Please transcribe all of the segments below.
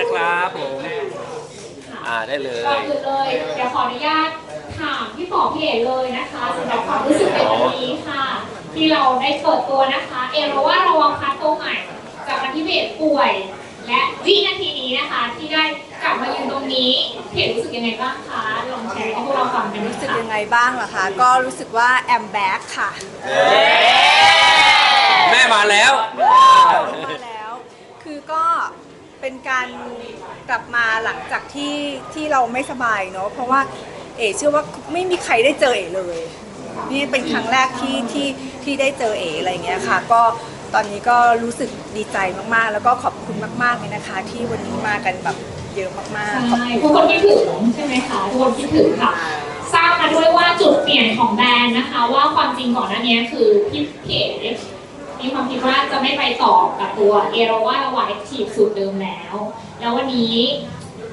นะครับผมอ่าได้เลยก่อนอื่นเลยเดี๋ยวขออนุญาตถามพี่ป๋อพี่เอ๋เลยนะคะสำหรับความรู้สึกในวันนี้ค่ะ ที่เราได้เปิดตัวนะคะ เอราว่าระวังคัดตัวใหม่จากวันที่พี่เอ๋ป่วย และวินาทีนี้นะคะ ที่ได้กลับมายืนตรงนี้พี่เอ๋รู้สึกยังไงบ้างคะลองแชร์ให้พวกเราฟังกันดูรู้สึกค่ะยังไงบ้างเหรอคะ ก็รู้สึกว่าแอมแบ็กค่ะแม่มาแล้ว มาแล้วคือก็ เป็นการกลับมาหลังจากที่ที่เราไม่สบายเนาะเพราะว่าเอ๋เชื่อว่าไม่มีใครได้เจอเอ๋เลย นี่เป็นครั้งแรกที่ที่ที่ได้เจอเอ๋อะไรเงี้ยค่ะ ก็ตอนนี้ก็รู้สึกดีใจมากๆ แล้วก็ขอบคุณมากๆเลยนะคะ ที่วันนี้มากันแบบเยอะมากๆขอบใช่คุณทุกคนคิดถึงใช่ไหมคะทุกคนคิดถึงค่ะทราบมาด้วยว่าจุดเปลี่ยนของแบรนด์นะคะ ว่าความจริงก่อนหน้านี้คือพี่เก๋ มีความคิดว่าจะไม่ไปต่อกับตัวเอราว่าไวท์ทีสูตรเดิมแล้ว แล้ววันนี้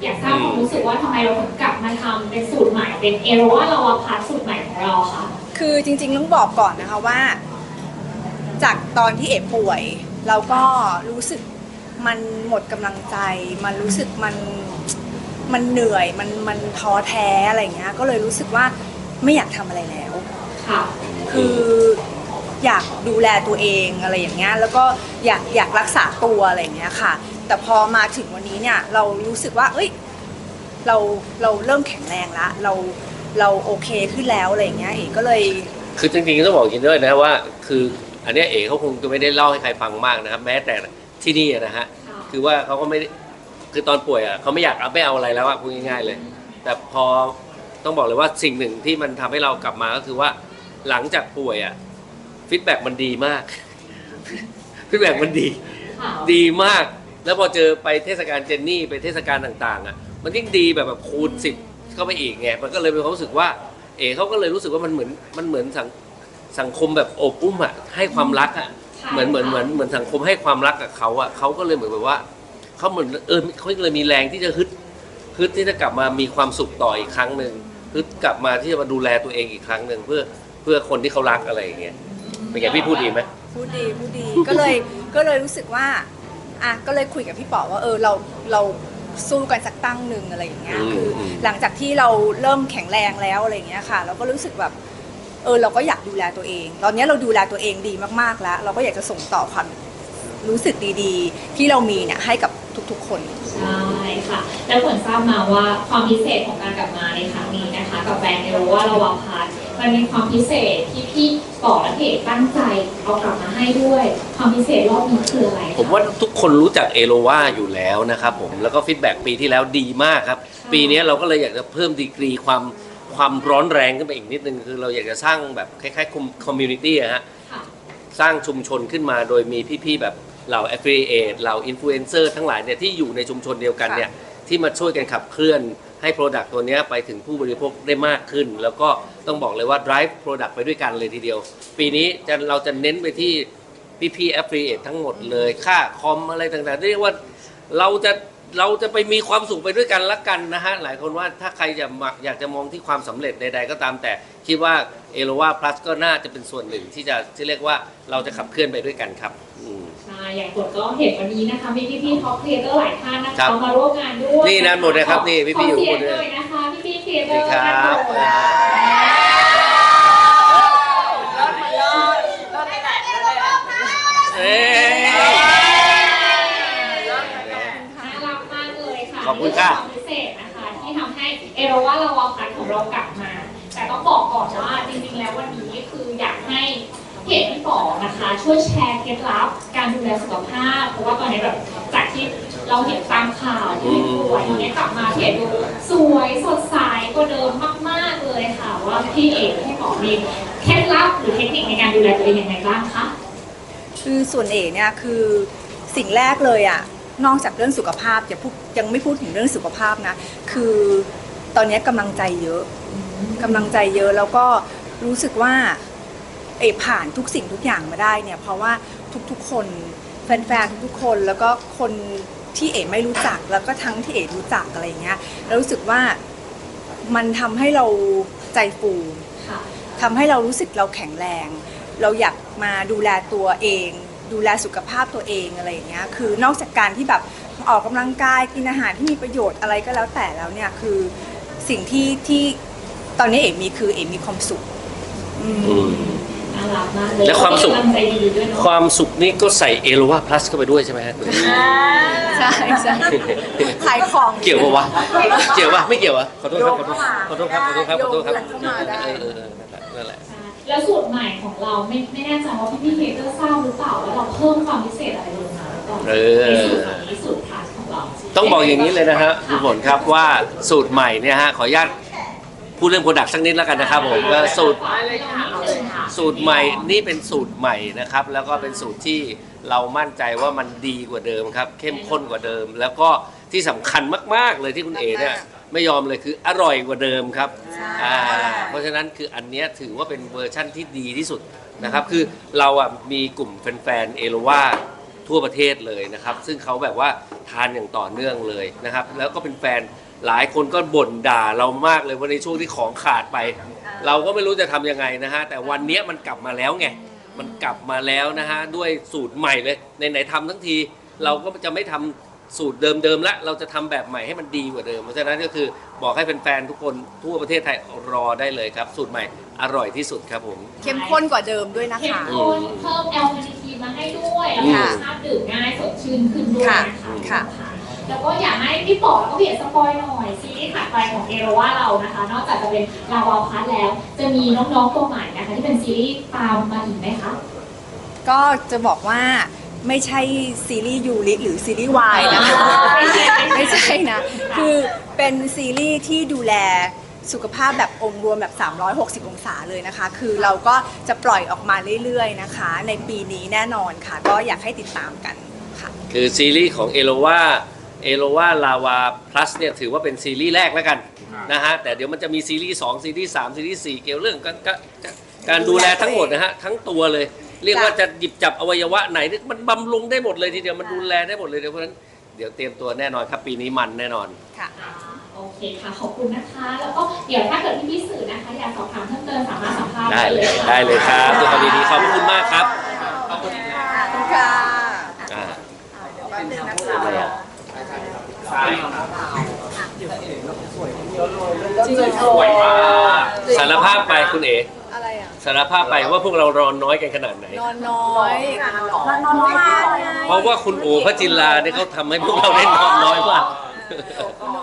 อยากทราบความรู้สึกว่าทำไมเราถึงกลับมาทำเป็นสูตรใหม่เป็นเอราว่าลาวาพัสสูตรใหม่ของเราค่ะคือจริงๆต้องบอกก่อนนะคะว่า จากตอนที่เอ๋ป่วย เราก็รู้สึกมันหมดกำลังใจ มันรู้สึกมันมันเหนื่อยมันมันท้อแท้อะไรอย่างเงี้ยก็เลยรู้สึกว่าไม่อยากทำอะไรแล้วค่ะคือ อยากดูแลตัวเองอะไรอย่างเงี้ยแล้วก็อยากอยากรักษาตัวอะไรอย่างเงี้ยค่ะ แต่พอมาถึงวันนี้เนี่ยเรารู้สึกว่า เอ้ยเราเราเริ่มแข็งแรงละเราเราโอเคขึ้นแล้วอะไรอย่างเงี้ยเอ๋ก็เลย คือจริงๆต้องบอกกินด้วยนะว่า คืออันเนี้ยเอ๋เขาคงจะไม่ได้เล่าให้ใครฟังมากนะครับ แม้แต่ที่นี่อะนะฮะค่ะคือว่าเขาก็ไม่ได้คือตอนป่วยอะเขาไม่อยากเอาไม่เอาอะไรแล้วอะพูดง่ายๆเลย แต่พอต้องบอกเลยว่าสิ่งหนึ่งที่มันทำให้เรากลับมาก็คือว่าหลังจากป่วยอะ ฟีดแบ็กมันดีมากฟีดแบ็กมันดีค่ะดีมาก แล้วพอเจอไปเทศกาลเจนนี่ไปเทศกาลต่าง ๆ อะ มันยิ่งดีแบบแบบคูณสิบเข้าไปอีกไงมันก็เลยมีความรู้สึกว่า เอ๋เขาก็เลยรู้สึกว่ามันเหมือนมันเหมือนสังสังคมแบบอบอุ้มอะให้ความรักอะใช่เหมือนเหมือนเหมือนเหมือนสังคมให้ความรักกับเขาอะเขาก็เลยเหมือนแบบว่าเขาเหมือนเออเขาเลยมีแรงที่จะฮึดฮึดที่จะกลับมามีความสุขต่ออีกครั้งหนึ่งฮึดกลับมาที่จะมาดูแลตัวเองอีกครั้งหนึ่งเพื่อเพื่อคนที่เขารักอะไรอย่างเงี้ย เป็นไงพี่พูดดีไหม พูดดีพูดดีก็เลยก็เลยรู้สึกว่าอะก็เลยคุยกับพี่ป๋อว่าเออเราเราสู้กันสักตั้งหนึ่งอะไรอย่างเงี้ยอืมคืออืมหลังจากที่เราเริ่มแข็งแรงแล้วอะไรอย่างเงี้ยค่ะ เราก็รู้สึกแบบเออเราก็อยากดูแลตัวเอง ตอนนี้เราดูแลตัวเองดีมากๆแล้ว เราก็อยากจะส่งต่อความรู้สึกดีๆ ที่เรามีเนี่ยให้กับ ทุกๆ คน ใช่ค่ะ แล้วผลทราบมาว่าความพิเศษของการกลับมาในครั้งนี้นะคะ กับแบรนด์เอโรว่าระวังพัดมันมีความพิเศษที่พี่ป๋อและเพจตั้งใจเอากลับมาให้ด้วย ความพิเศษรอบนี้คืออะไรคะผมว่าทุกคนรู้จักเอโลวาอยู่แล้วนะครับผมแล้วก็ฟีดแบ็กปีที่แล้วดีมากครับ ปีนี้เราก็เลยอยากจะเพิ่มดีกรีความความร้อนแรงขึ้นไปอีกนิดนึง คือเราอยากจะสร้างแบบคล้ายๆคอมมูนิตี้อะฮะ ค่ะ สร้างชุมชนขึ้นมาโดยมีพี่ๆแบบ เหล่า affiliate เหล่า influencer ทั้งหลายเนี่ยที่อยู่ในชุมชนเดียวกันเนี่ยที่มาช่วยกันขับเคลื่อนให้ Product ตัวเนี้ยไปถึงผู้บริโภคได้มากขึ้น แล้วก็ต้องบอกเลยว่า drive Product ไปด้วยกันเลยทีเดียว ปีนี้จะเราจะเน้นไปที่พี่ๆ affiliate ทั้งหมดเลยค่าคอมอะไรต่างๆเรียกว่าเราจะเราจะไปมีความสุขไปด้วยกันละกันนะฮะ หลายคนว่าถ้าใครจะมาอยากจะมองที่ความสำเร็จใดๆก็ตามแต่คิดว่าเอโ o วา plus ก็น่าจะเป็นส่วนหนึ่งที่จะที่เรียกว่าเราจะขับเคลื่อนไปด้วยกันครับ อืมใช่อย่างกดก็เห็นวันนี้นะคะมีพี่ๆท็อปครีเอเตอร์หลายท่านนะครัคะบมาร่วมงานด้วยนี่นะหมดเลยครับนี่พี่ๆอยู่ขเสียงหมดเลยหน่อยนะคะพี่ๆครีเอเตอนี่ร์ครับนะะเอ้ยน่ารักมากเลยค่ะขอบคุณค่ะนี่อความพิเศษนะคะที่ทำให้เอโรว่าเราวาพันของเรากลับมา แต่ต้องบอกก่อนว่าจริงๆแล้ววันนี้คืออยากให้ เพจพี่ป๋อนะคะ ช่วยแชร์เคล็ดลับ การดูแลสุขภาพ เพราะว่าตอนนี้แบบจากที่เราเห็นตามข่าวที่เป็นป่วยตอนนี้กลับมาเพจดูสวยสดใสกว่าเดิมมากๆเลยค่ะ ว่าพี่เอกพี่ป๋อมีเคล็ดลับหรือเทคนิคในการดูแลตัวเองยังไงบ้างคะคือส่วนเอกเนี่ยคือสิ่งแรกเลยอะนอกจากเรื่องสุขภาพอย่าพูดยังไม่พูดถึงเรื่องสุขภาพนะ คือตอนนี้กำลังใจเยอะกำลังใจเยอะแล้วก็รู้สึกว่า เอกผ่านทุกสิ่งทุกอย่างมาได้เนี่ยเพราะว่าทุกๆคนแฟนๆทุกๆคนแล้วก็คนที่เอกไม่รู้จักแล้วก็ทั้งที่เอกรู้จักอะไรอย่างเงี้ยแล้วรู้สึกว่ามันทำให้เราใจฟูค่ะทำให้เรารู้สึกเราแข็งแรง เราอยากมาดูแลตัวเอง ดูแลสุขภาพตัวเองอะไรอย่างเงี้ยคือนอกจากการที่แบบออกกำลังกายกินอาหารที่มีประโยชน์อะไรก็แล้วแต่แล้วเนี่ยคือสิ่งที่ที่ตอนนี้เอ๋มีคือเอ๋มีความสุข อืมอืม น่ารักมากเลยและความสุข กำลังใจดีด้วยเนาะความสุขนี่ก็ใส่เอโลวาพลัสเข้าไปด้วยใช่ไหมฮะ ใช่ใช่ขายของ เกี่ยวปะวะ เกี่ยวปะไม่เกี่ยววะขอโทษครับขอโทษขอโทษครับขอโทษครับขอโทษครับโยงเข้ามาได้เออเออเออนั่นแหละแล้วสูตรใหม่ของเราไม่ไม่แน่ใจว่าพี่พี่ๆเฮเตอร์ทราบหรือเปล่าว่าเราเพิ่มความพิเศษอะไรลงมาก่อนเออในสูตรนี้สูตรพลัสของเราต้องบอกอย่างนี้เลยนะฮะคุณฝนครับว่าสูตรใหม่เนี่ยฮะขออนุญาตพูดเรื่องโปรดักต์สักนิดแล้วกันนะครับผมก็สูตร สูตรใหม่นี่เป็นสูตรใหม่นะครับ แล้วก็เป็นสูตรที่เรามั่นใจว่ามันดีกว่าเดิมครับ เข้มข้นกว่าเดิม แล้วก็ที่สำคัญมาก ๆ เลยที่คุณเอเนี่ยไม่ยอมเลยคืออร่อยกว่าเดิมครับใช่อ่าเพราะฉะนั้นคืออันเนี้ยถือว่าเป็นเวอร์ชั่นที่ดีที่สุดนะครับ คือเราอะมีกลุ่มแฟนๆเอโลวาทั่วประเทศเลยนะครับ ซึ่งเขาแบบว่าทานอย่างต่อเนื่องเลยนะครับ แล้วก็เป็นแฟน หลายคนก็บ่นด่าเรามากเลยว่าในช่วงที่ของขาดไป เราก็ไม่รู้จะทำยังไงนะฮะ แต่วันเนี้ยมันกลับมาแล้วไง มันกลับมาแล้วนะฮะ ด้วยสูตรใหม่เลยในไหนๆทำทั้งที เราก็จะไม่ทำสูตรเดิมๆละเราจะทำแบบใหม่ให้มันดีกว่าเดิมเพราะฉะนั้นก็คือบอกให้แฟนๆทุกคนทั่วประเทศไทยรอได้เลยครับ สูตรใหม่อร่อยที่สุดครับผม เข้มข้นกว่าเดิมด้วยนะเข้มคะ ข้นเพิ่มแอลกานิทีมาให้ด้วยแล้วก็ค่ะรสชาติดื่มง่ายสดชื่นขึ้นด้วยนะคะค่ะ แล้วก็อยากให้พี่ป๋อแล้วก็พี่เอกสปอยหน่อยซีรีส์ถัดไปของเอโรว่าเรานะคะ นอกจากจะเป็นลาวาพัทแล้ว จะมีน้องๆตัวใหม่นะคะที่เป็นซีรีส์ตามมาอีกไหมคะ ก็จะบอกว่าไม่ใช่ซีรีส์ยูริหรือซีรีส์วายนะคะไม่ใช่ไม่ใช่นะ คือเป็นซีรีส์ที่ดูแลสุขภาพแบบองค์รวมแบบ 360 องศาเลยนะคะ คือเราก็จะปล่อยออกมาเรื่อยๆนะคะ ในปีนี้แน่นอนค่ะ ก็อยากให้ติดตามกันค่ะ คือซีรีส์ของเอโลวา เอโลวาลาวาพลัสเนี่ยถือว่าเป็นซีรีส์แรกแล้วกันนะฮะแต่เดี๋ยวมันจะมีซีรีส์2ซีรีส์3ซีรีส์4เกี่ยวเรื่องการการการดูแลทั้งหมดนะฮะทั้งตัวเลย เรียกว่าจะหยิบจับอวัยวะไหนนี่มันบำรุงได้หมดเลยทีเดียวมันดูแลได้หมดเลยเดี๋ยวเพราะฉะนั้นเดี๋ยวเตรียมตัวแน่นอนครับปีนี้มันแน่นอน ค่ะ โอเคค่ะ ขอบคุณนะคะ แล้วก็เดี๋ยวถ้าเกิดพี่พี่ๆสื่อนะคะ อยากสอบถามเพิ่มเติมสามารถสัมภาษณ์ได้เลยค่ะได้เลยครับด้วยความยินดีขอบคุณมากครับ ขอบคุณค่ะอ่าแป๊บนึงนะคะ อะไรอะจริงสวยมากสารภาพไปคุณเอ๋อะไรอะสารภาพไปว่าพวกเรารอนน้อยกันขนาดไหน นอนน้อยนอนน้อยมากเลยเพราะว่าคุณโอพระจินลาเนี่ยเขาทำให้พวกเราได้นอนน้อยมากโอ้โห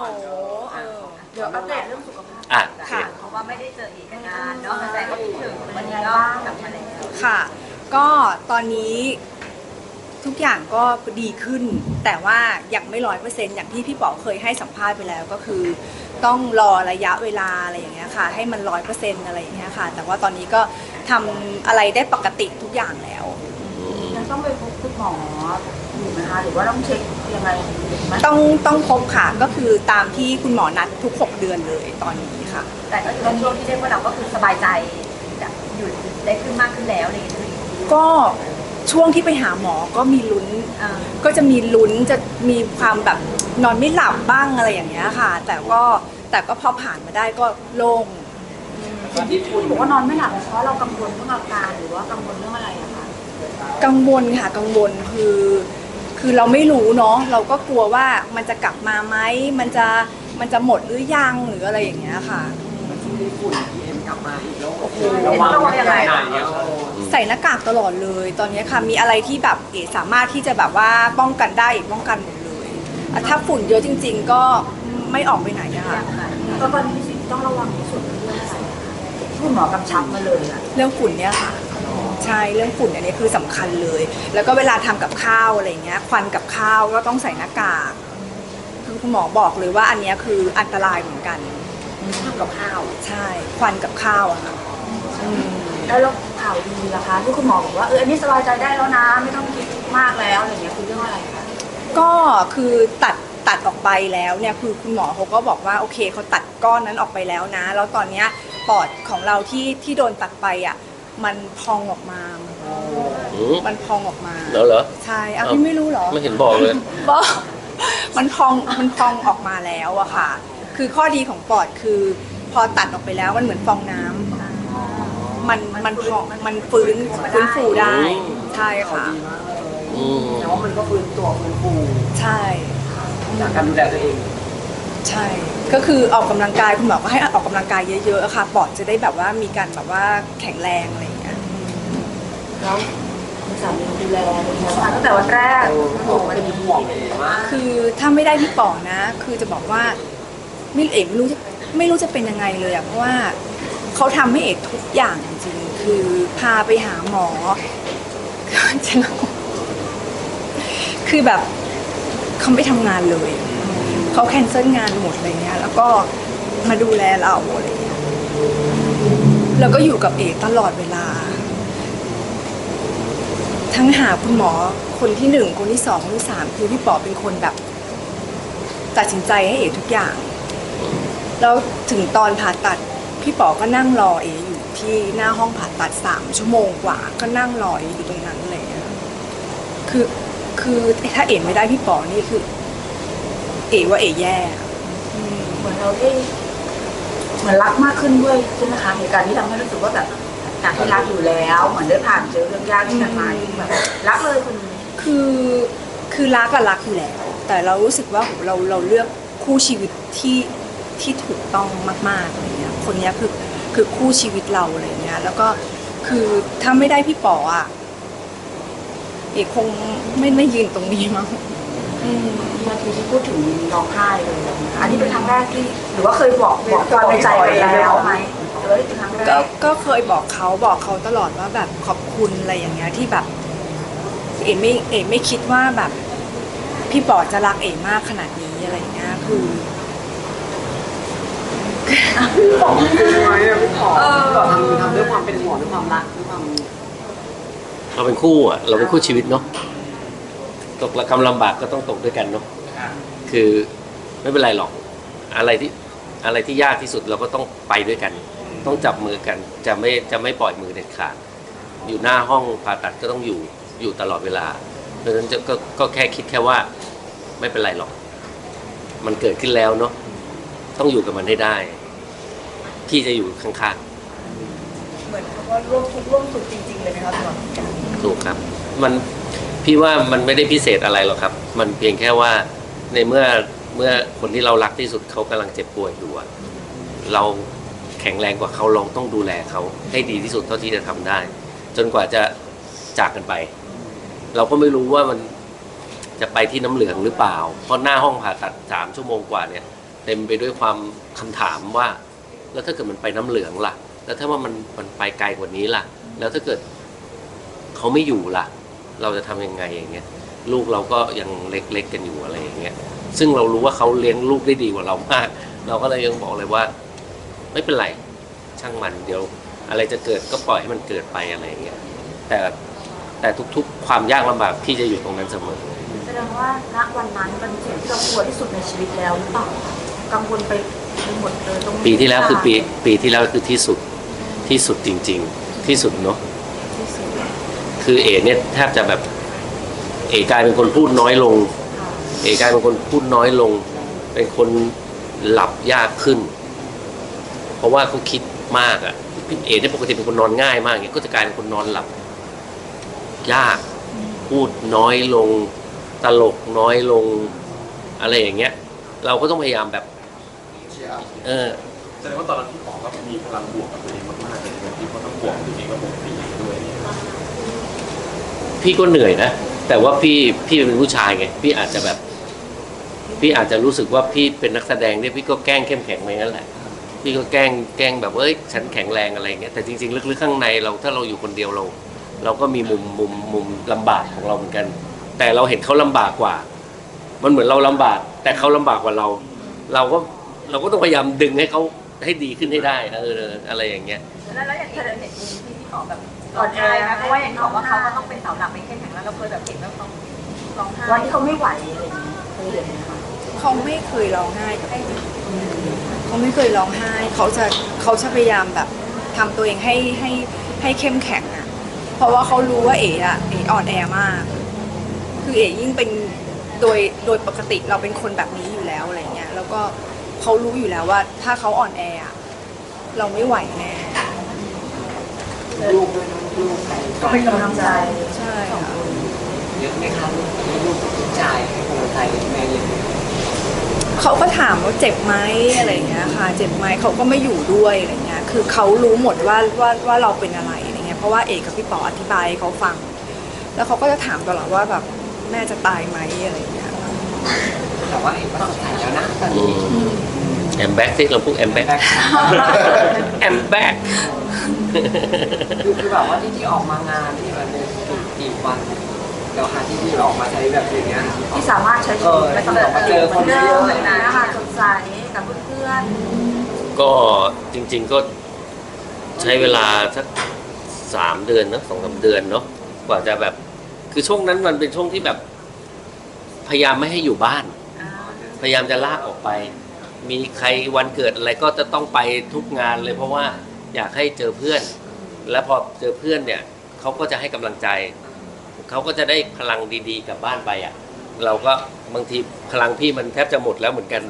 เออเดี๋ยวอัปเดตเรื่องสุขภาพอะค่ะเพราะว่าไม่ได้เจออีกนานเนาะแต่ก็คิดถึงวันนี้ก็กลับมาแล้วค่ะ ก็ตอนนี้ ทุกอย่างก็ดีขึ้น แต่ว่ายังไม่ร้อยเปอร์เซ็นต์อย่างที่พี่ป๋อเคยให้สัมภาษณ์ไปแล้วก็คือ ต้องรอระยะเวลาอะไรอย่างเงี้ยค่ะ ให้มันร้อยเปอร์เซ็นต์อะไรอย่างเงี้ยค่ะ แต่ว่าตอนนี้ก็ทำอะไรได้ปกติทุกอย่างแล้ว ยังต้องไปพบคุณหมออยู่ไหมคะ หรือว่าต้องเช็คยังไงไหมต้องต้องพบค่ะก็คือตามที่คุณหมอนัดทุก 6 เดือนเลยตอนนี้ค่ะ แต่ก็เป็นช่วงที่เรียกว่าเราก็คือสบายใจแบบอยู่ได้ขึ้นมากขึ้นแล้วอะไรอย่างเงี้ยก็ ช่วงที่ไปหาหมอก็มีลุ้นอ่าก็จะมีลุ้นจะมีความแบบนอนไม่หลับบ้างอะไรอย่างเงี้ยค่ะ แต่ก็แต่ก็พอผ่านมาได้ก็โล่งที่บอกว่านอนไม่หลับเพราะเรากังวลเรื่องอาการหรือว่ากังวลเรื่องอะไรอะคะกังวลค่ะกังวลคือ คือเราไม่รู้เนาะเราก็กลัวว่ามันจะกลับมาไหมมันจะมันจะหมดหรือยังหรืออะไรอย่างเงี้ยค่ะ ระวังยังไงใส่หน้ากากตลอดเลย ตอนนี้ค่ะมีอะไรที่แบบเอ๋สามารถที่จะแบบว่าป้องกันได้เอ๋ป้องกันหมดเลยอะถ้าฝุ่นเยอะจริง ๆ ก็ไม่ออกไปไหนอะค่ะก็ตอนนี้สิ่งที่ต้องระวังที่สุดคือเรื่องอะไรอะที่คุณหมอกำชับมาเลยอะเรื่องฝุ่นเนี่ยค่ะใช่เรื่องฝุ่นอันนี้คือสำคัญเลย แล้วก็เวลาทำกับข้าวอะไรเงี้ยควันกับข้าวก็ต้องใส่หน้ากากคือคุณหมอบอกเลยว่าอันเนี้ยคืออันตรายเหมือนกัน ทำกับข้าว ใช่ควันกับข้าวอะค่ะอืมแล้วเราข่าวดีล่ะคะที่คุณหมอบอกว่าเอออันนี้สบายใจได้แล้วนะ ไม่ต้องคิดมากแล้วอะไรอย่างเงี้ยคือเรื่องอะไรคะก็คือตัดตัดออกไปแล้วเนี่ยคือคุณหมอเขาก็บอกว่าโอเคเขาตัดก้อนนั้นออกไปแล้วนะ แล้วตอนเนี้ยปอดของเราที่ที่โดนตัดไปอะมันพองออกมา อืมมันพองออกมาแล้วเหรอ ใช่อะเอ้าพี่ไม่รู้เหรอ ไม่เห็นบอกเลย บอก มันพองมันพองออกมาแล้วอะค่ะ คือข้อดีของปอดคือพอตัดออกไปแล้วมันเหมือนฟองน้ำมันมันพองมันฟื้นฟื้นฟูได้อืมใช่ค่ะ อืมแต่ว่ามันก็ฟื้นตัวฟื้นฟูใช่ จากการดูแลตัวเอง ใช่ ก็คือออกกำลังกายคุณหมอก็ให้ออกกำลังกายเยอะๆอะค่ะ ปอดจะได้แบบว่ามีการแบบว่าแข็งแรงอะไรอย่างเงี้ย แล้วคุณสามีดูแลเป็นไงบ้างตั้งแต่วันแรกโอ้โหวันเป็นนี้ห่วงเองมาก คือถ้าไม่ได้พี่ป๋อนะ คือจะบอกว่า ไม่เอกไม่รู้จะไม่รู้จะเป็นยังไงเลยอะเพราะว่าเขาทำให้เอกทุกอย่างจริงๆคือพาไปหาหมอจะเล่าคือแบบเขาไม่ทำงานเลย เขาแคนเซิลงานหมดอะไรเงี้ย แล้วก็มาดูแลเราอะไรเงี้ย แล้วก็อยู่กับเอกตลอดเวลา ทั้งหาคุณหมอคนที่หนึ่งคนที่สองคนที่สามคือพี่ป๋อเป็นคนแบบ ตัดสินใจให้เอกทุกอย่าง แล้วถึงตอนผ่าตัดพี่ป๋อก็นั่งรอเออยู่ที่หน้าห้องผ่าตัดสามชั่วโมงกว่า ก็นั่งรอเออยู่ตรงนั้นเลยอะคือคือถ้าเอกไม่ได้พี่ป๋อนี่คือ เอกว่าเอกแย่อะอืมเหมือนเราได้เหมือนรักมากขึ้นด้วยใช่ไหมคะเหตุการณ์ที่ทำให้รู้สึกว่าแบบจากที่รักอยู่แล้ว เหมือนได้ผ่านเจอเรื่องยากที่กันมายิ่งแบบรักเลยคนนี้คือคือรักอะรักอยู่แล้ว แต่เรารู้สึกว่าโหเราเราเลือกคู่ชีวิตที่ ที่ถูกต้องมากๆอะไรเงี้ยคนเนี้ยคือคือคู่ชีวิตเราอะไรเงี้ยแล้วก็คือถ้าไม่ได้พี่ป๋ออะเอกคงไม่ไม่ยืนตรงนี้มั้งอืมนาทีที่พูดถึงร้องไห้เลยนะคะอันนี้เป็นครั้งแรกที่หรือว่าเคยบอกบอกความในใจไปแล้วไหมหรือว่านี่เป็นครั้งแรก็กก็เคยบอกเขาบอกเขาตลอดว่าแบบขอบคุณอะไรอย่างเงี้ยที่แบบ เอ๋ไม่เอ๋ไม่คิดว่าแบบ พี่ป๋อจะรักเอ๋มากขนาดนี้อะไรอย่างเงี้ยคือ เป็นไงอะพี่ขอที่แบบทำทำด้วยความเป็นห่วงด้วยความรักด้วยความเราเป็นคู่อะเราเป็นคู่ชีวิตเนาะตกระกำลำบากก็ต้องตกด้วยกันเนาะคือไม่เป็นไรหรอก อะไรที่อะไรที่ยากที่สุดเราก็ต้องไปด้วยกัน ต้องจับมือกันจะไม่จะไม่ปล่อยมือเด็ดขาด อยู่หน้าห้องผ่าตัดก็ต้องอยู่อยู่ตลอดเวลา เพราะฉะนั้นจะก็ก็แค่คิดแค่ว่า ไม่เป็นไรหรอก มันเกิดขึ้นแล้วเนาะต้องอยู่กับมันให้ได้ พี่จะอยู่ข้างๆเหมือนคำว่าร่วมทุกข์ร่วมสุขจริงๆเลยไหมคะสำหรับการถูกครับ มันพี่ว่ามันไม่ได้พิเศษอะไรหรอกครับ มันเพียงแค่ว่าในเมื่อเมื่อคนที่เรารักที่สุดเขากำลังเจ็บป่วยอยู่อะเราแข็งแรงกว่าเขาเราต้องดูแลเขาให้ดีที่สุดเท่าที่จะทำได้ จนกว่าจะจากกันไป เราก็ไม่รู้ว่ามันจะไปที่น้ำเหลืองหรือเปล่า เพราะหน้าห้องผ่าตัดสามชั่วโมงกว่าเนี่ย เต็มไปด้วยความคำถามว่า แล้วถ้าเกิดมันไปน้ำเหลืองล่ะ แล้วถ้าว่ามันมันไปไกลกว่านี้ล่ะ แล้วถ้าเกิดเขาไม่อยู่ล่ะ เราจะทำยังไงอย่างเงี้ยลูกเราก็ยังเล็กๆกันอยู่อะไรอย่างเงี้ยซึ่งเรารู้ว่าเขาเลี้ยงลูกได้ดีกว่าเรามาก เราก็เลยยังบอกเลยว่า ไม่เป็นไรช่างมันเดี๋ยว อะไรจะเกิดก็ปล่อยให้มันเกิดไปอะไรอย่างเงี้ยแต่แต่ทุกๆ ความยากลำบากพี่จะอยู่ตรงนั้นเสมอแสดงว่าณวันนั้นเป็นสิ่งที่เรากลัวที่สุดในชีวิตแล้วหรือเปล่ากังวลไป หมดเลยตรงนี้ปีที่แล้วคือปีปีที่แล้วคือที่สุดที่สุดจริง ๆ ที่สุดเนาะที่สุดคือเอเนี่ยแทบจะแบบเอกลายเป็นคนพูดน้อยลงค่ะเอกลายเป็นคนพูดน้อยลง เป็นคนหลับยากขึ้น เพราะว่าเขาคิดมากอะ่ะพี่เอเนี่ยปกติเป็นคนนอนง่ายมากอย่างเงี้ยก็จะกลายเป็นคนนอนหลับ ยากพูดน้อยลง ตลกน้อยลง อะไรอย่างเงี้ย เราก็ต้องพยายามแบบ เออแสดงว่าตอนนั้นพี่ป๋องก็มีพลังบวกกับตัวเองมากๆเลยนะที่เขาต้องบวกตัวเองกับผมปีด้วยเนี่ยพี่ก็เหนื่อยนะ แต่ว่าพี่พี่เป็นผู้ชายไงพี่อาจจะแบบ พี่อาจจะรู้สึกว่าพี่เป็นนักแสดงเนี่ยพี่ก็แกล้งเข้มแข็งไปงั้นแหละ พี่ก็แกล้งแกล้งแบบเอ้ยฉันแข็งแรงอะไรเงี้ยแต่จริงๆลึกๆข้างในเราถ้าเราอยู่คนเดียวเรา เราก็มีมุมมุมมุมลำบากของเราเหมือนกัน แต่เราเห็นเขาลำบากกว่า มันเหมือนเราลำบาก แต่เขาลำบากกว่าเรา เราก็ เราก็ต้องพยายามดึงให้เขาให้ดีขึ้นให้ได้เอออะไรอย่างเงี้ย แล้วแล้วอย่างเธอเห็นมุมที่พี่ขอแบบร้องไห้นะเพราะว่าอย่างที่บอกว่าเขาก็ต้องเป็นเสาหลักเป็นเข้มแข็งแล้วเราเคยแบบเห็นว่าเขาร้องไห้วันที่เขาไม่ไหวอะไรอย่างเงี้ยเคยเห็นไหมคะเขาไม่เคยร้องไห้เขาไม่เคยร้องไห้ เขาจะเขาจะพยายามแบบทำตัวเองให้ให้ให้เข้มแข็งอะเพราะว่าเขารู้ว่าเอ๋อะเอ๋อ่อนแอมาก คือเอ๋ยิ่งเป็นโดยโดยปกติเราเป็นคนแบบนี้อยู่แล้วอะไรเงี้ย แล้วก็ เขารู้อยู่แล้วว่า ถ้าเขาอ่อนแออะเราไม่ไหวแน่ลูกด้วยนะลูกก็เป็นกำลังใจใช่ค่ะเยอะไหมคะลูกลูกลูกชายให้กำลังใจแม่เยอะไหมเขาก็ถามว่าเจ็บไหมอะไรอย่างเงี้ยค่ะ เจ็บไหมเขาก็ไม่อยู่ด้วยอะไรเงี้ยคือเขารู้หมดว่าว่าว่าเราเป็นอะไรอะไรเงี้ยเพราะว่าเอกกับพี่ป๋ออธิบายให้เขาฟัง แล้วเขาก็จะถามตลอดว่าแบบแม่จะตายไหมอะไรเงี้ย แต่ว่าเห็นว่าสดใสแล้วนะตอนอืนี้มแอมแบ็กที่เราพูดแอมแบ็กแบ็คแอมแบ็กคือคือแบบว่าที่ที่ออกมางานที่แบบเนี่ยกี่กี่วันแล้วค่ะที่ที่ออกมาใช้แบบอย่างเงี้ยที่สามารถใช้ชีวิตไม่ต้องแบบเหมือนเดิมเหมือนเดิมเหมือนนะคะสดใสกับเพื่อนก็จริง ๆก็ใช้เวลาสักสามเดือนเนอะสองสามเดือนเนาะกว่าจะแบบ คือช่วงนั้นมันเป็นช่วงที่แบบ พยายามไม่ให้อยู่บ้าน พยายามจะลากออกไป มีใครวันเกิดอะไรก็จะต้องไปทุกงานเลย เพราะว่าอยากให้เจอเพื่อน แล้วพอเจอเพื่อนเนี่ยเขาก็จะให้กำลังใจเขาก็จะได้พลังดีๆกลับบ้านไปอะ เราก็บางทีพลังพี่มันแทบจะหมดแล้วเหมือนกัน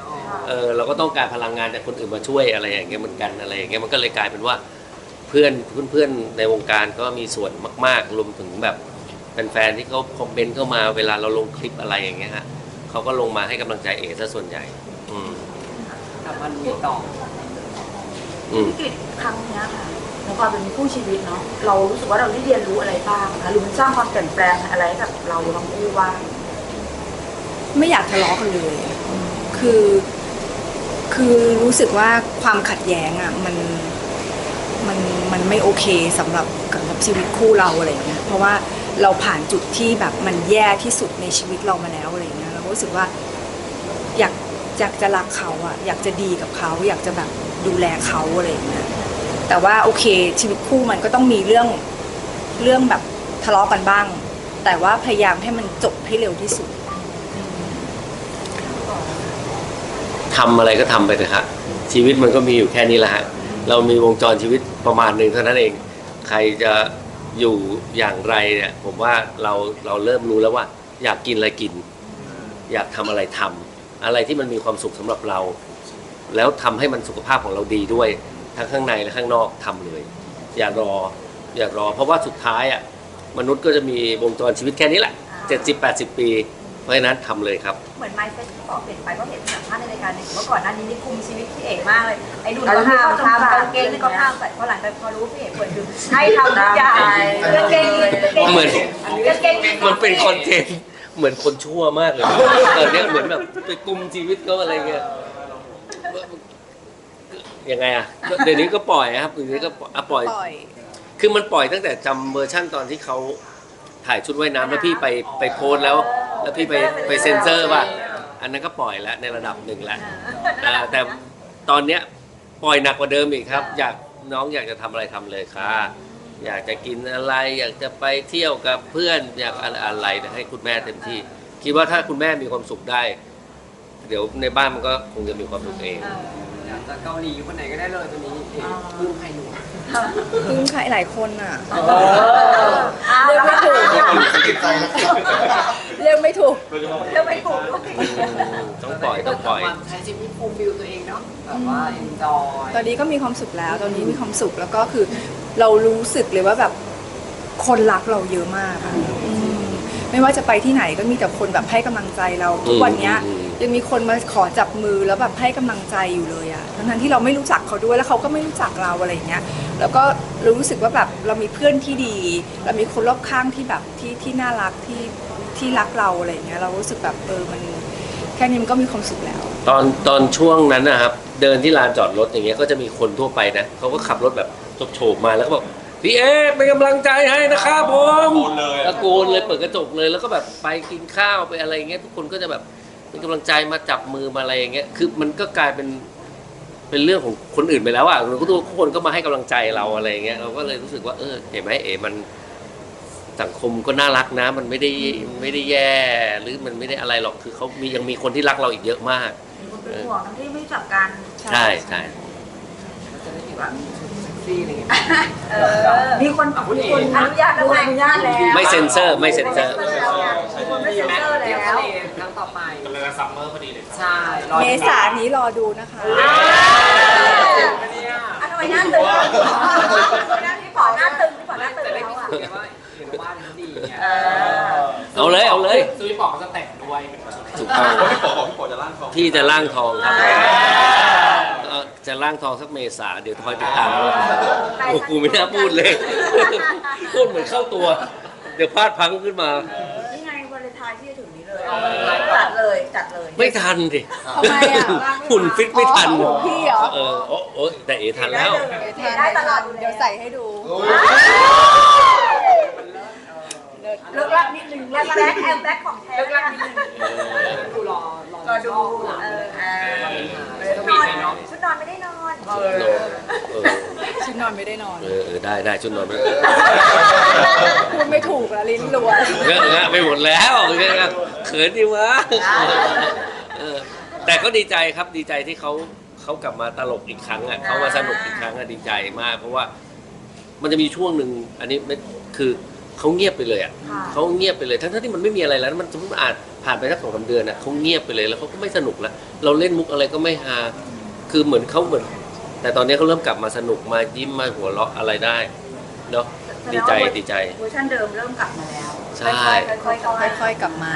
เออเราก็ต้องการพลังงานจากคนอื่นมาช่วยอะไรอย่างเงี้ยเหมือนกันอะไรอย่างเงี้ยมันก็เลยกลายเป็นว่าเพื่อนเพื่อนๆในวงการก็มีส่วนมาก ๆ รวมถึงแบบแฟนๆที่เขาคอมเมนต์เข้ามาเวลาเราลงคลิปอะไรอย่างเงี้ยฮะ เขาก็ลงมาให้กำลังใจเอซะส่วนใหญ่ อืมแต่มันมีต่ออืม วิกฤตครั้งเนี้ยค่ะในความเป็นคู่ชีวิตเนาะเรารู้สึกว่าเราได้เรียนรู้อะไรบ้างคะหรือมันสร้างความเปลี่ยนแปลงอะไรให้กับเราทั้งคู่บ้างไม่อยากทะเลาะกันเลย คือ คือรู้สึกว่าความขัดแย้งอะมัน มัน มันไม่โอเคสำหรับกับชีวิตคู่เราอะไรอย่างเงี้ย เพราะว่า เราผ่านจุดที่แบบมันแย่ที่สุดในชีวิตเรามาแล้วอะไรอย่างเงี้ยเราก็รู้สึกว่าอยากอยากจะรักเขาอะอยากจะดีกับเขา อยากจะแบบดูแลเขาอะไรอย่างเงี้ยแต่ว่าโอเคชีวิตคู่มันก็ต้องมีเรื่องเรื่องแบบทะเลาะกันบ้าง แต่ว่าพยายามให้มันจบให้เร็วที่สุดทำอะไรก็ทำไปเถอะฮะชีวิตมันก็มีอยู่แค่นี้แหละฮะเรามีวงจรชีวิตประมาณหนึ่งเท่านั้นเอง ใครจะ อยู่อย่างไรเนี่ยผมว่าเราเราเริ่มรู้แล้วว่า อยากกินอะไรกิน อยากทำอะไรทำอะไรที่มันมีความสุขสำหรับเรา แล้วทำให้มันสุขภาพของเราดีด้วย ทั้งข้างในและข้างนอกทำเลย อย่ารอ อย่ารอ เพราะว่าสุดท้ายอะมนุษย์ก็จะมีวงจรชีวิตแค่นี้แหละ 70 80 ปีเพ ราะฉะนั้นทำเลยครับ เหมือนไมซ์เซ็ตที่บอกเปลี่ยนไปเพราะเห็นสัมภาษณ์ในรายการหนึ่งว่าก่อนหน้านี้นี่คุมชีวิตพี่เอกมากเลยไอ้ดูนก็ห้ามทำกางเกงนี่ก็ห้ามใส่พอหลังจากพอรู้พี่เอกเปิดดูให้ทำทุกอย่างกางเกงยีนกางเกงเหมือนกางเกงยีมันเป็นคอนเทนต์เหมือนคนชั่วมากเลยเออเนี่ยเหมือนแบบไปกุมชีวิตเขาอะไรเงี้ยยังไงอะก็เดี๋ยวนี้ก็ปล่อยครับเดี๋ยวนี้ก็ปล่อยอะปล่อยปล่อยคือมันปล่อยตั้งแต่จำเวอร์ชั่นตอนที่เขาถ่ายชุดว่ายน้ำแล้วพี่ไปไปโพสต์แล้ว แล้วพี่ไปไปเซ็นเซอร์ว่าอันนั้นก็ปล่อยแล้วในระดับหนึ่งแล้วเออแต่ตอนเนี้ยปล่อยหนักกว่าเดิมอีกครับ อยากน้องอยากจะทำอะไรทำเลยค่ะ อยากจะกินอะไร อยากจะไปเที่ยวกับเพื่อนอยากอะไรนะให้คุณแม่เต็มที่ คิดว่าถ้าคุณแม่มีความสุขได้ เดี๋ยวในบ้านมันก็คงจะมีความสุขเอง อยากจะเกาหลีคนไหนก็ได้เลยตอนนี้เอ๊ะพึ่งใครอยู่ พึ่งใครหลายคนอะอ้าวเลือกไม่ถูกเรียกไม่ถูกเลือกไม่ถูกด้วยต้องปล่อยต้องปล่อยใช้ชีวิตฟูลฟิลตัวเองเนาะแบบว่าเอนจอยตอนนี้ก็มีความสุขแล้ว ตอนนี้มีความสุขแล้วก็คือเรารู้สึกเลยว่าแบบคนรักเราเยอะมากอะอืมไม่ว่าจะไปที่ไหนก็มีแต่คนแบบให้กำลังใจเราทุกวันเนี้ยอืม ยังมีคนมาขอจับมือแล้วแบบให้กำลังใจอยู่เลยอะทั้งๆที่เราไม่รู้จักเขาด้วยแล้วเขาก็ไม่รู้จักเราอะไรอย่างเงี้ยแล้วก็รู้สึกว่าแบบเรามีเพื่อนที่ดี เรามีคนรอบข้างที่แบบที่ที่น่ารักที่ที่รักเราอะไรอย่างเงี้ยเรารู้สึกแบบเออมันแค่นี้มันก็มีความสุขแล้ว ตอนตอนช่วงนั้นนะครับเดินที่ลานจอดรถอย่างเงี้ยก็จะมีคนทั่วไปนะเขาก็ขับรถแบบโฉบๆมาแล้วก็บอกพี่เอ๊เป็นกำลังใจให้นะครับผมโอนเลยตะโกนเลยเปิดกระจกเลยแล้วก็แบบไปกินข้าวไปอะไรอย่างเงี้ยทุกคนก็จะแบบ เป็นกำลังใจมาจับมือมาอะไรอย่างเงี้ยคือมันก็กลายเป็นเป็นเรื่องของคนอื่นไปแล้วอะทุกคนก็มาให้กำลังใจเราอะไรอย่างเงี้ยเราก็เลยรู้สึกว่าเออเห็นไหมเอ๋มันสังคมก็น่ารักนะ มันไม่ได้ไม่ได้แย่ หรือมันไม่ได้อะไรหรอกคือเขามียังมีคนที่รักเราอีกเยอะมาก มีคนเป็นห่วงทั้งที่ไม่รู้จักกันใช่ใช่ จะได้เห็นว่าเซ็กซี่อะไรเงี้ย เออมีคนอะพูดมีเองคนอนุญาตแล้วไงอนุญาตแล้วไม่เซ็นเซอร์ไม่เซ็นเซอร์ มีคนไม่เซ็นเซอร์เที่ยวแล้ทะวเลครั้ง ต่อไป กำลังจะซัมเมอร์พอดีเลยครับใช่รอเมดูษานี้รอดูนะคะเนี่ยอะทำไมหน้าตึงอะพี่ปอหน้าตึงพี่ปอหน้าตึงจะได้แล้วพิสูอะจน์ไงว่าเห็นว่าเขาดีไงเออ เอาเลยเอาเลยซื้อพี่บอกเขาจะแต่งด้วยเป็นแบบ ถูกต้องพี่ป๋อบอกพี่ป๋อจะล่างทองพี่จะล่างทองครับเอ่อจะล่างทองสักเมษาเดี๋ยวคอยติดตามด้วยโอ้กูไม่น่าพูดเลย พูดเหมือนเข้าตัว เดี๋ยวพลาดพลังขึ้นมา นี่ไงวันเลนไทน์ที่จะถึงนี้เลยจัดเลยจัดเลยไม่ทันดิทำไมอะ หุ่นฟิตไม่ทันอ๋อพี่เหรอ เออโอ้โอ้แต่เอทันแล้ว ได้ตลอดอยู่เดี๋ยวแล้วใส่ให้ดูเลิกลักนิดนึงเลิกแบ็คแอมแบ็คของแท้เลิกลักนิดนึงดูรอรอก็ดูเอเออออ่าชุชุดดนนออนนชุดนอนไม่ได้ นอนเออเออชุดนอนไม่ได้นอนเออเออได้ได้ชุดนอนไปพูดไม่ถูกละลิ้นรัวเงอะเงอะไปหมดแล้วเงอะเงอะเขินดิวะเออแต่ก็ดีใจครับดีใจที่เขาเขากลับมาตลกอีกครั้งอะเขามาสนุกอีกครั้งอะดีใจมาก เพราะว่ามันจะมีช่วงหนึ่งอันนี้ไม่คือเขาเงียบไปเลยอะค่ะเขาเงียบไปเลย ทั้งๆที่มันไม่มีอะไรแล้ว มันสมมติอาจผ่านไปสักสองสามเดือนอะเขาเงียบไปเลยแล้วเขาก็ไม่สนุกแล้ว เราเล่นมุกอะไรก็ไม่ฮาคือเหมือนเขาเหมือน แต่ตอนนี้เขาเริ่มกลับมาสนุกมายิ้มมาหัวเราะอะไรได้เนาะดีใจดีใจเวอร์ชันเดิมเริ่มกลับมาแล้ว ใช่ ค่อยๆค่อยๆค่อยๆกลับมา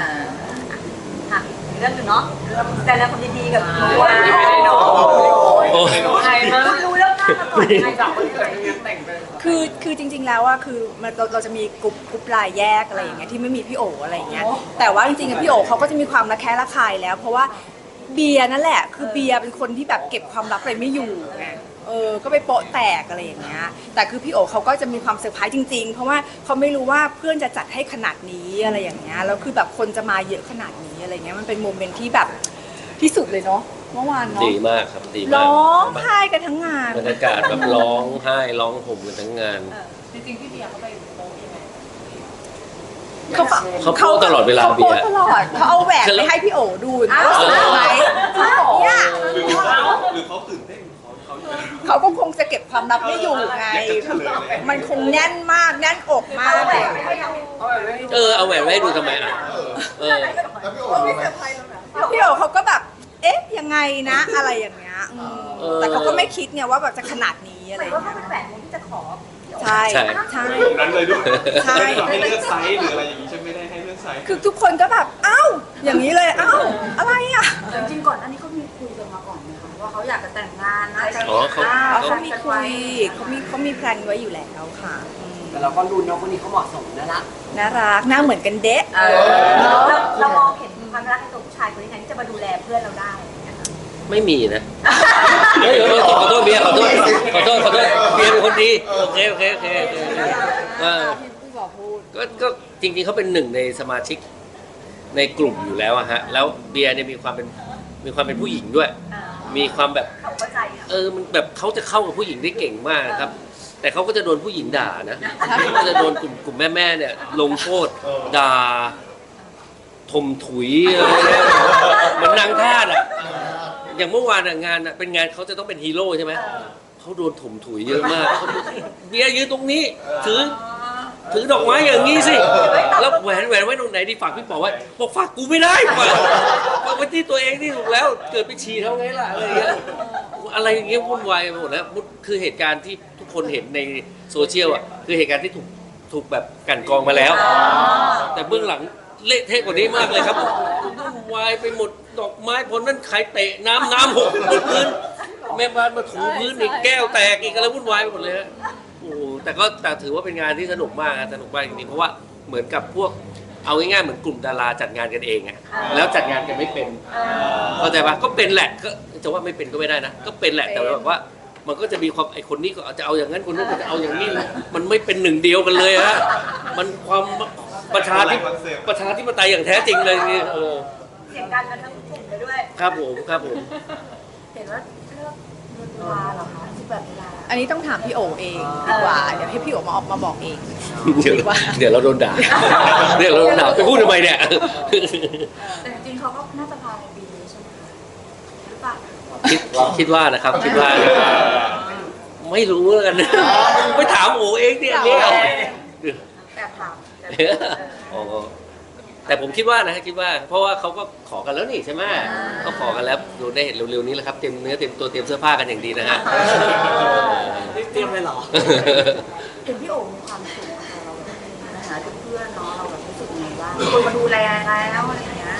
ค่ะอีกเรื่องหนึ่งเนาะเรื่องแต่ละคนดีๆกับวันนี้ไม่ได้นอนโอ้ยใครมากรู้เรื่องหน้ามาก่อนใครจับวันเกิดยังไงแต่งเป็นคือคือจริง ๆ แล้วอะคือมันเราเราจะมีกลุ่มกลุ่มไลายแยกอะไรอย่างเงี้ยที่ไม่มีพี่โออะไรอย่างเงี้ยแต่ว่าจริงๆอะพี่โอเขาก็จะมีความระแคะระคายแล้ว เพราะว่า เบียร์นั่นแหละ คือเบียร์เป็นคนที่แบบเก็บความลับอะไรไม่อยู่ไงเออ ก็ไปโปะแตกอะไรอย่างเงี้ย แต่คือพี่โอเขาก็จะมีความเซอร์ไพรส์จริงๆ เพราะว่าเขาไม่รู้ว่าเพื่อนจะจัดให้ขนาดนี้อะไรอย่างเงี้ย แล้วคือแบบคนจะมาเยอะขนาดนี้อะไรเงี้ย มันเป็นโมเมนต์ที่แบบที่สุดเลยเนาะ เมื่อวานเนาะ ดีมากครับดีมากร้องไห้กันทั้งงาน บรรยากาศแบบร้องไห้ร้องห่มกันทั้งงาน จริงๆพี่เบียเขาไป เขาโพสต์ตลอดเวลาเบียร์เขาโพสต์ตลอดเขาเอาแหวนไปให้พี่โอดูอย่างนี้รู้สึกไหมเนี่ยหรือเขาหรือเขาตื่นเต้นเขาเขาเขาก็คงจะเก็บความลับไม่อยู่ไงมันคงแน่นมากแน่นอกมากเลยเออเอาแหวนไว้ให้ดูทำไมอะเออพี่โอเขาก็แบบ เอ๊ะยังไงนะ อะไรอย่างเงี้ยอืมแต่เขาก็ไม่คิดไงว่าแบบจะขนาดนี้อะไรแต่อย่างว่าเงี้เขายเป็นแหวนวงที่จะขอ ใช่ใช่ ใช่ แบบนั้นเลยด้วยใช่ ไม่ได้แบบให้เลือกไซส์หรืออะไรอย่างนี้ใช่ไหมไม่ได้ให้เลือกไซส์คือทุกคนก็แบบเอ้าอย่างนี้เลยเอ้าอะไรอะ จริงๆก่อนอันนี้เขามีคุยกันมาก่อนไหมคะว่าเขาอยากจะแต่งงานนะอ๋อเขาอ๋อเขามีคุยเขามีเขามีแพลนไว้อยู่แล้วค่ะอืมแต่เราก็รุนว่าคนนี้เขาเหมาะสมนะละน่ารักหน้าเหมือนกันเดะเราเรามองเห็นความรักในตัวผู้ชายคนนี้ไงที่จะมาดูแลเพื่อนเราได้ ไม่มีนะเฮ้ยเฮ้ยขอโทษเบียร์ขอโทษขอโทษขอโทษเบียร์เป็นคนดีโอเคโอเคโอเคโอเคเออพี่พี่บอกพูดก็ก็จริงๆเขาเป็นหนึ่งในสมาชิกในกลุ่มอยู่แล้วอะฮะ แล้วเบียร์เนี่ยมีความเป็นมีความเป็นผู้หญิงด้วย มีความแบบเขาเข้าใจอะเออมันแบบเขาจะเข้ากับผู้หญิงได้เก่งมากนะครับ แต่เขาก็จะโดนผู้หญิงด่านะเขาก็จะโดนกลุ่มกลุ่มแม่ๆเนี่ย ลงโทษด่าถมถุยอะไรเนี่ยเหมือนนางทาสอะ อย่างเมื่อวานอะงานอะเป็นงานเขาจะต้องเป็นฮีโร่ใช่ไหมเขาโดนถมถุยเยอะมากเขาบอกเบียร์ยืนตรงนี้ถือ ถือดอกไม้อย่างนี้สิ แล้วแหวนแหวนไว้ตรงไหนดีฝากพี่ป๋อไว้บอกฝากกูไม่ได้ฝากฝากไว้ที่ตัวเองที่ถูกแล้ว เกิดไปฉี่เท่าไงล่ะอะไรอย่างเงี้ยอะไรอย่างเงี้ยวุ่นวายไปหมดแล้วมุดคือเหตุการณ์ที่ทุกคนเห็นในโซเชียลอะคือเหตุการณ์ที่ถูกถูกแบบกลันกรองมาแล้ว แต่เบื้องหลัง เละเทะกว่านี้มากเลยครับวุ่นวายไปหมดดอกไม้ผลนั้นใครเตะน้ำน้ำหกบนพื้นแม่บ้านมาถูพื้นอีกแก้วแตกอีกอะไรวุ่นวายไปหมดเลยฮะโอ้โหแต่ก็แต่ถือว่าเป็นงานที่สนุกมากนะสนุกมากจริงๆเพราะว่าเหมือนกับพวกเอาง่ายๆเหมือนกลุ่มดาราจัดงานกันเองอะแล้วจัดงานกันไม่เป็นเข้าใจปะก็เป็นแหละก็จะว่าไม่เป็นก็ไม่ได้นะ ก็เป็นแหละแต่แบบว่า มันก็จะมีความไอคนนี้ก็จะเอาอย่างนั้นคนนู้นก็จะเอาอย่างนี้มันไม่เป็นหนึ่งเดียวกันเลยฮะมันความ ประชาธิปประชาธิปไตยอย่างแท้จริงเลยนี่เออเสียงกันกันทั้งกลุ่มเลยด้วย ครับผมครับผม เห็นว่าเลือกเวลาเหรอคะที่แบบเวลา อันนี้ต้องถามพี่โอเองดีกว่าเดี๋ยวให้พี่โอมาออกมาบอกเองเดี๋ยวเดี๋ยวเราโดนด่าเดี๋ยวเราโดนด่าไปพูดทำไมเนี่ย แต่จริงๆเขาก็น่าจะพาไปบีใช่ไหมคะหรือเปล่าคิดคิดว่านะครับคิดว่าไม่รู้แล้วกันนะไปถามโอเองเนี่ยเนี่ยแอ บถามแต่อ๋อแต่ผมคิดว่านะคิดว่า เพราะว่าเขาก็ขอกันแล้วนี่ใช่ไหมเขาขอกันแล้วเราได้เห็นเร็วๆนี้แหละครับเตรียมเนื้อเตรียมตัวเตรียมเสื้อผ้ากันอย่างดีนะฮะเตรียมเลยเหรอเห็นพี่โอ๋มีความสุขอะค่ะเราแบบหาเพื่อนๆเนาะเราแบบรู้สึกไงบ้างคนมาดูแลแล้วอะไรอย่างเงี้ย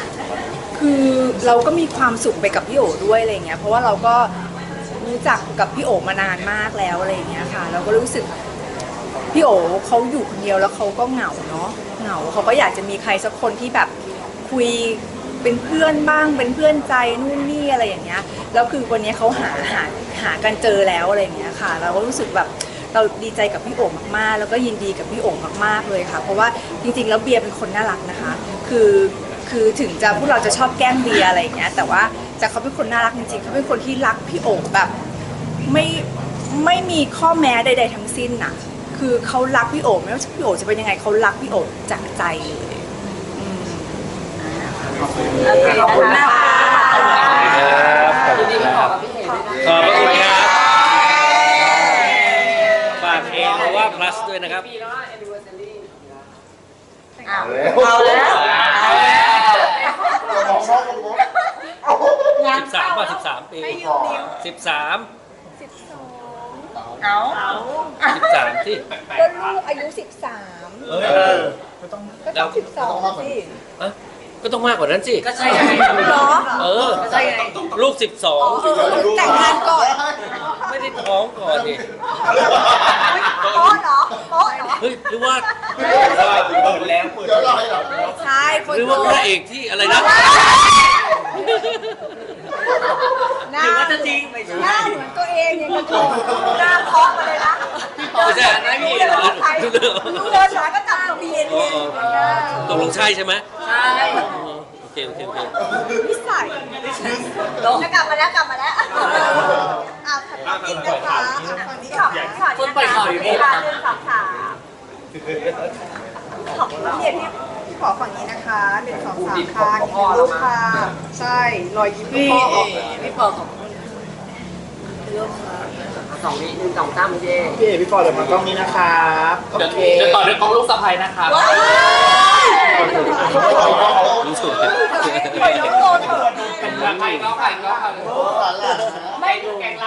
คือเราก็มีความสุขไปกับพี่โอด้วยอะไรเงี้ยเพราะว่าเราก็รู้จักกับพี่โอมานานมากแล้วอะไรเงี้ยค่ะ เราก็รู้สึก พี่โอเขาอยู่คนเดียวแล้วเขาก็เหงาเนาะเหงาเขาก็อยากจะมีใครสักคนที่แบบคุยเป็นเพื่อนบ้างเป็นเพื่อนใจนู่นนี่อะไรอย่างเงี้ยแล้วคือวันนี้เขาหาหาหากันเจอแล้วอะไรอย่างเงี้ยค่ะ เราก็รู้สึกแบบเราดีใจกับพี่โอ๋มากๆ แล้วก็ยินดีกับพี่โอ๋มากๆเลยค่ะ เพราะว่าจริงๆ แล้วเบียร์เป็นคนน่ารักนะคะ คือคือถึงจะพวกเราจะชอบแกล้งเบียร์อะไรอย่างเงี้ย แต่ว่าแต่เขาเป็นคนน่ารักจริงๆเขาเป็นคนที่รักพี่โอ๋แบบไม่ไม่มีข้อแม้ใด ๆ ทั้งสิ้นน่ะ คือเขารักพี่โอ๋ไม่ว่าพี่โอ๋จะเป็นยังไงเขารักพี่โอ๋จากใจเลยโอเคขอบคุณนะคะขอบยิคุนณดีคขอรับบกับพี่เอ๋ด้วยนะ ขอบคุณครับฝากเองเพราะว่า plus ด้วยนะครับ ปีแล้ว anniversary เอาแล้วเอาแล้วงาน13ป่ะ13 ปี 13 เอา13ที่ ก็ลูกอายุ 13 เออ ก็ต้อง12สิอะก็ต้องมากกว่านั้นสิ ก็ใช่ไงเหรอเออ ก็ใช่ไงลูกเออแต่งงานก่อน12ไม่ได้ท้องก่อนนี่โป๊ะเหรอโป๊ะเหรอเฮ้ยหรือว่าเปิดแล้วเปิดแล้วใช่คนหรือว่าพระเอกที่อะไรนะ หน้าว่าจะจริงหน้าเหมือนตัวเองยังกระโดดหน้าเคาะมาเลยนะไม่ใช่นะพี่รู้เลยว่าใครรู้เลยฉาก็จำทะเบียนอ๋เอองอ๋อตกลงใช่ใช่ไหมใช่อ๋อโอเคโอเคโอเคนิสัยแล้วกลับมาแล้วกลับมาแล้วอะขอบคุณนะคะฝั่งนี้ขอบคุณค่ะคนปล่อยข่าวอยู่นี่เวลาหนึ่งสองสามขอบคุณพี่เอ็พี่พี่ ขอฝั่งนี้นะคะหนึ่งสองสามค่ะอีกหนึ่งรูปค่ะ ใช่ รอยยิ้มพี่พ่อออกพี่ปอขอบคุณ สองวิหนึ่งสองสามเย่พี่เอพี่ปอเดี๋ยวมากล้องนี้นะครับโอเคจะต่อด้วยกล้องลูกสะพายนะครับรู้สึกปล่อยน้องโตเถิดใครก็ใครก็ไม่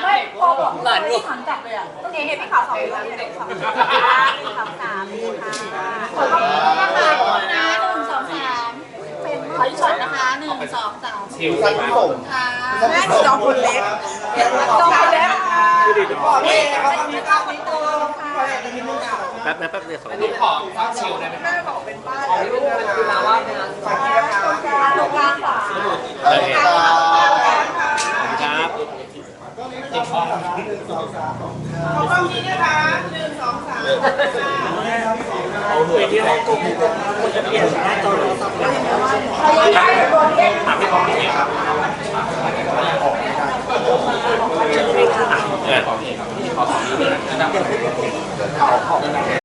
ไม่พอบอกหลานพี่ขันกลับเลยอะต้องเห็นพี่ขาวสองคนหนึ่งสองสามหนึ่งสองสามค่ะขอบคุณนะคะขอบคุณนะหนึ่งสองสามเป็นขออีกช็อตนะคะหนึ่งสองสามชิวเลยครับค่ะแม่จองคนเล็กจองแล้ วพี่เขาต้องมีข้าวนิดนึงแป๊บนะแป๊บเดียวสองลูนิกดขอฟังชิวได้ไหมแม่บอกเป็นบ้านของลูกมันคือลาว่าเป็นตรงกลางฝาโอเคครับเอาเหนื่อยที่ฮ่องกงคนจะเปลี่ยนหน้าจอโทรศัพท์เลยถามพี่ของพี่เอ๋ครับ เออขอพี่เอ๋ครับขอสองนี้เลยนะ